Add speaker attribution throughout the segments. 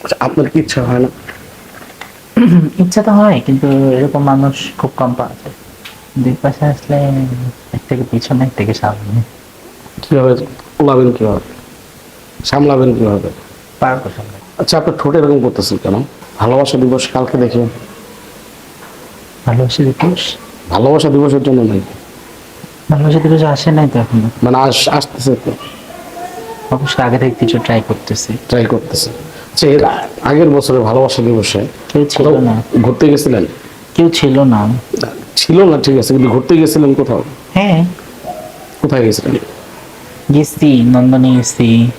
Speaker 1: আচ্ছা, আপনার কি ইচ্ছা হয় না?
Speaker 2: ইচ্ছা তো হয় কিন্তু এরকম মানুষ খুব কম পাওয়া যায়। দুই পাশে আসলে এক থেকে পিছনে এক থেকে সামনে।
Speaker 1: কীভাবে ওলাবেন কীভাবে? সামলাবেন কীভাবে?
Speaker 2: পারব
Speaker 1: আচ্ছা আপনার ঠোঁট এরকম করতেছেন কেন? ভালোবাসা দিবস কালকে দেখি।
Speaker 2: ভালোবাসা দিবস?
Speaker 1: ভালোবাসা দিবসের জন্য নেই।
Speaker 2: ভালোবাসা দিবস আসে নাই তো এখনও।
Speaker 1: মানে আস আসতেছে তো।
Speaker 2: অবশ্যই আগে থেকে কিছু ট্রাই করতেছি।
Speaker 1: ট্রাই করতেছে। এর আগের বছরে ভালোবাসা দিবসে
Speaker 2: কেউ ছিল না।
Speaker 1: ঘুরতে গেছিলেন?
Speaker 2: কেউ ছিল না।
Speaker 1: ছিল না ঠিক আছে কিন্তু ঘুরতে গেছিলেন কোথাও?
Speaker 2: হ্যাঁ।
Speaker 1: কোথায় গেছিলেন?
Speaker 2: গেছি নন্দনে গেছি।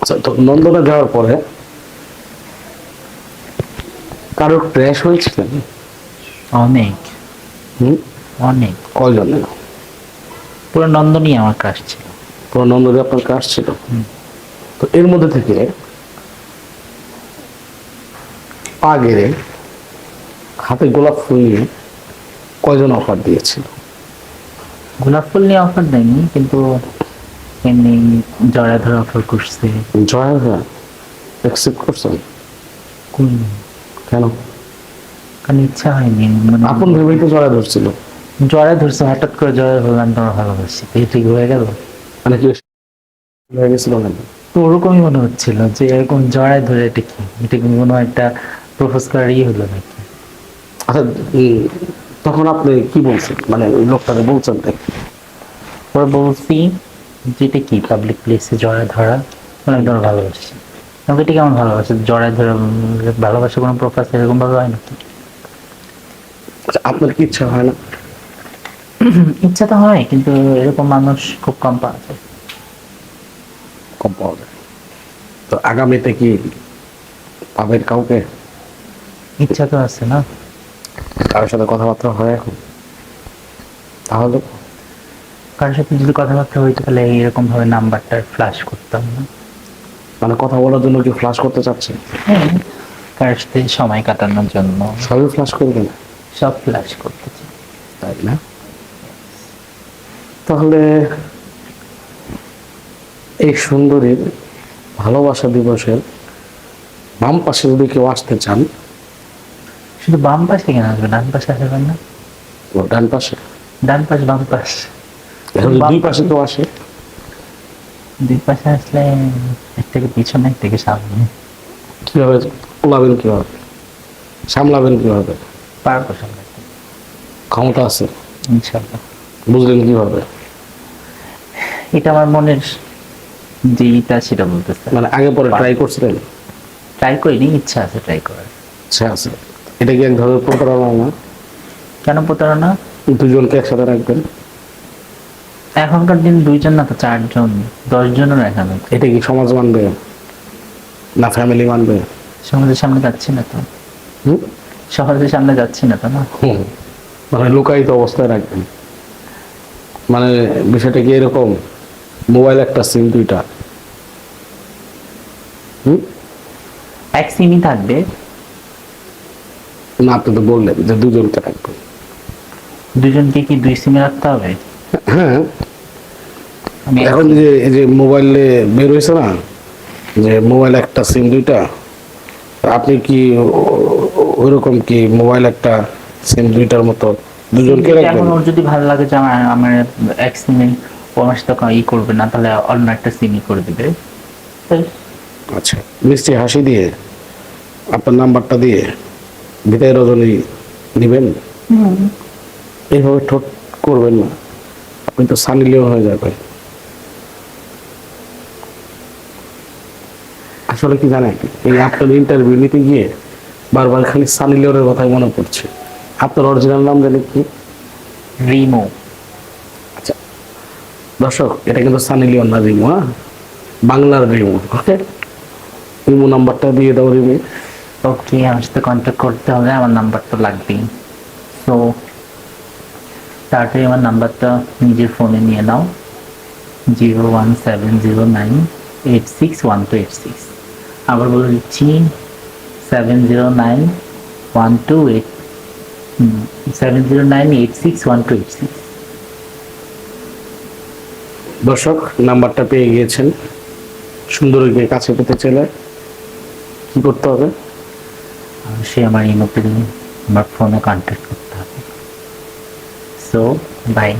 Speaker 1: আচ্ছা তো নন্দনে যাওয়ার পরে কারোর ক্র্যাশ হয়েছিলেন?
Speaker 2: অনেক।
Speaker 1: হুম?
Speaker 2: অনেক।
Speaker 1: কয়জনে?
Speaker 2: পুরো নন্দনই আমার ক্রাশ ছিল।
Speaker 1: পুরো নন্দনে আপনার ক্রাশ ছিল। তো এর মধ্যে থেকে পা গেড়ে হাতে গোলাপ ফুল নিয়ে কয়জন অফার দিয়েছিল?
Speaker 2: গোলাপ ফুল নিয়ে অফার দেয়নি কিন্তু এমনি অফার করছে।
Speaker 1: জয় অ্যাকসেপ্ট করছেন
Speaker 2: কেন? কারণ ইচ্ছা হয়নি মানে
Speaker 1: আপন ভেবেই তো জয়া ধরছিল
Speaker 2: জড়া ধরছে হঠাৎ করে জড়া ধরলাম তোমার ভালোবাসি এই ঠিক হয়ে গেল?
Speaker 1: মানে কি হয়ে গেছিল না
Speaker 2: তো ওরকমই মনে হচ্ছিল যে এরকম জড়ায় ধরে এটা কি এটা কোনো একটা করার ইয়ে হলো নাকি?
Speaker 1: আচ্ছা তখন আপনি কি বলছেন? মানে ওই লোকটাকে বলছেন তাই?
Speaker 2: পরে বলছি যে এটা কি পাবলিক প্লেসে জড়া ধরা? অনেক ধরনের ভালোবাসি আমাকে এটা কেমন ভালোবাসে? জড়ায় ধরে ভালোবাসা কোনো প্রকাশ এরকম ভাবে হয় নাকি?
Speaker 1: আচ্ছা আপনার কি ইচ্ছা হয় না?
Speaker 2: ইচ্ছা তো হয় কিন্তু এরকম মানুষ খুব কম পাওয়া যায়।
Speaker 1: কম পাওয়া যায়। তো আগামীতে কি পাবেন কাউকে?
Speaker 2: ইচ্ছা তো আছে না?
Speaker 1: কারোর সাথে কথাবার্তা হয় এখন? তাহলে?
Speaker 2: কারোর সাথে যদি কথাবার্তা হইতো তাহলে এরকম ভাবে নাম্বারটা ফ্ল্যাশ করতাম না।
Speaker 1: মানে কথা বলার জন্য কি ফ্লাশ করতে চাচ্ছেন
Speaker 2: হ্যাঁ কারোর সাথে সময় কাটানোর জন্য।
Speaker 1: সবই ফ্লাশ করবেন
Speaker 2: সব ফ্ল্যাশ করতে চাই।
Speaker 1: তাই না? তাহলে এই সুন্দরীর ভালোবাসা দিবসের বাম পাশে যদি কেউ আসতে চান
Speaker 2: শুধু বাম পাশে কেন আসবে? ডান পাশে আসবেন না
Speaker 1: ও ডান পাশে?
Speaker 2: ডান পাশ বাম পাশ।
Speaker 1: দুই পাশে তো আসে।
Speaker 2: দুই পাশে আসলে এক থেকে পিছনে এক থেকে সামনে।
Speaker 1: কীভাবে ওলাবেন কীভাবে? সামলাবেন কীভাবে?
Speaker 2: পারব সামনে
Speaker 1: ক্ষমতা আছে?
Speaker 2: ইনশাল্লাহ
Speaker 1: বুঝলেন কীভাবে?
Speaker 2: এটা আমার মনের যে ইটা সেটা বলতেছে।
Speaker 1: মানে আগে পরে ট্রাই করছিলেন?
Speaker 2: ট্রাই করিনি ইচ্ছা আছে ট্রাই করার।
Speaker 1: ইচ্ছা আছে। এটা কি এক ধরনের প্রতারণা না?
Speaker 2: কেন প্রতারণা?
Speaker 1: দুজনকে একসাথে রাখবেন।
Speaker 2: এখনকার দিন দুইজন না তো চারজন দশজনও রাখা যাবে।
Speaker 1: এটা কি সমাজ মানবে? না ফ্যামিলি মানবে?
Speaker 2: সমাজের সামনে যাচ্ছি না তো? সমাজের সামনে যাচ্ছি না তো না।
Speaker 1: মানে লুকায়িত অবস্থায় রাখবেন। মানে বিষয়টা কি এরকম? মোবাইল একটা সিম দুইটা। হুম?
Speaker 2: এক সিমই থাকবে।
Speaker 1: না আপনি তো বললেন যে দুজনকে রাখবেন
Speaker 2: দুজনকে কি দুই সিমে রাখতে হবে?
Speaker 1: হ্যাঁ। এখন যে এই যে মোবাইলে বের হয়েছে না যে মোবাইল একটা সিম দুইটা আপনি কি ওইরকম কি মোবাইল একটা সিম দুইটার মতো দুজনকে রাখবেন?
Speaker 2: ওর যদি ভালো লাগে যে আমার আমার এক সিমে ও আমার সাথে ই করবে না তাহলে অন্য একটা সিমই করে দিবে।
Speaker 1: আচ্ছা মিষ্টি হাসি দিয়ে আপনার নাম্বারটা দিয়ে। বিদায় রজনী নেবেন এইভাবে ঠোঁট করবেন না। আপনি তো সানি লিওন হয়ে যাবেন। আসলে কি জানেন এই আপনার ইন্টারভিউ নিতে গিয়ে বারবার খালি সানি লিওনের কথাই মনে পড়ছে। আপনার অরিজিনাল নাম জানেন কি?
Speaker 2: রিমো।
Speaker 1: আচ্ছা দর্শক এটা কিন্তু সানি লিওন না রিমো হ্যাঁ? বাংলার রিমু ওকে? রিমো নাম্বারটা দিয়ে দাও রিমু।
Speaker 2: ওকে, আমার সাথে কন্ট্যাক্ট করতে হবে, আমার নাম্বার তো লাগবেই। তো তাড়াতাড়ি আমার নাম্বারটা নিজের ফোনে নিয়ে নাও। Zero one seven zero nine eight six one two eight six আবার বলে দিচ্ছি seven zero nine one two eight seven zero nine eight six one two eight six
Speaker 1: দর্শক নাম্বারটা পেয়ে গিয়েছেন। সুন্দরীকে কাছে পেতে চলে কি করতে হবে?
Speaker 2: অবশ্যই আমার ইমোতে আমার ফোনে কন্ট্যাক্ট করতে হবে। So by